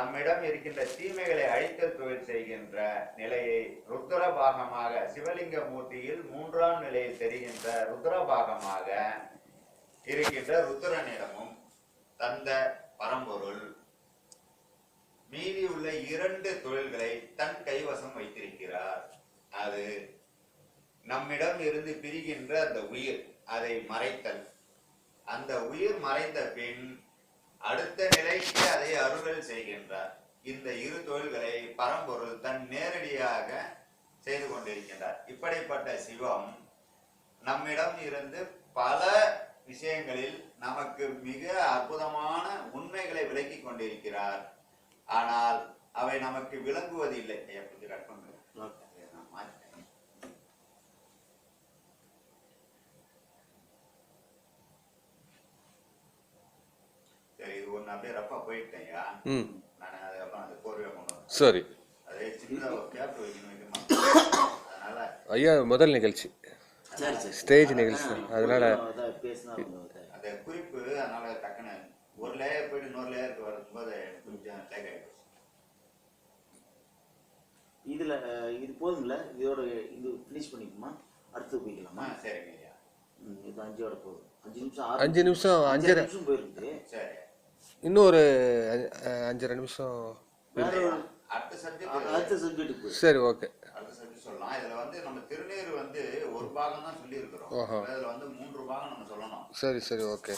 நம்மிடம் இருக்கின்ற தீமைகளை அழித்தல் தொழில் செய்கின்ற நிலையை ருத்ர பாகமாக சிவலிங்க மூர்த்தியில் மூன்றாம் நிலையில் தெரிகின்ற ருத்ர பாகமாக இருக்கின்ற ருத்ரனிடமும் தந்த பரம்பொருள். மீதி உள்ள இரண்டு தொழில்களை தன் கைவசம் வைத்திருக்கிறார். அது நம்மிடம் இருந்து பிரிகின்ற அந்த உயிர் அதை மறைத்தல். அந்த உயிர் மறைந்த பின் அடுத்த நிலைக்கு அதை அருளல் செய்கின்றார். இந்த இரு தொழில்களை பரம்பொருள் தன் நேரடியாக செய்து கொண்டிருக்கின்றார். இப்படிப்பட்ட சிவம் நம்மிடம் இருந்து பல விஷயங்களில் நமக்கு மிக அற்புதமான உண்மைகளை விளக்கி கொண்டிருக்கிறார். ஆனால் அவை நமக்கு விளங்குவதில்லை ஐயா, கொஞ்சம். நான் அப்படியே ரப்பா போயிட்டேன்யா ம். நான் அதுக்கப்புறம் அந்த கோர்வையை கொண்டு வந்தேன். சரி. அதே சின்னதாக ஒரு கேப் வைக்கணும் வைக்கணும்? அதனால ஐயா முதல் நிகழ்ச்சி. ஸ்டேஜ் நிகழ்ச்சி. அதனால அதான் பேசினா அவங்க இதை- அந்த குறிப்பு அதனால டக்குன்னு ஒரு லேயர் போயிட்டு இன்னொரு லேயருக்கு வரும்போது கொஞ்சம் லேக் ஆகிடுச்சு இதுல இது போதுங்களா? இதோட இது ஃபினிஷ் பண்ணிக்குமா அடுத்து போய்க்கலாமா? சரிங்க ஐயா. ம், இது அஞ்சோட போதும். அஞ்சு நிமிஷம் ஆறு அஞ்சு நிமிஷம் அஞ்சரை. நிமிஷம் போயிருக்கு. இன்னும் ஒரு அஞ்சு- அஞ்சரை நிமிஷம் சரி ஓகே. சொல்லலாம். இதுல வந்து நம்ம திருநீர் வந்து ஒரு பாகம் தான் சொல்லி இருக்கிறோம். இதுல வந்து மூன்று பாகம் நம்ம சொல்லணும். சரி சரி ஓகே.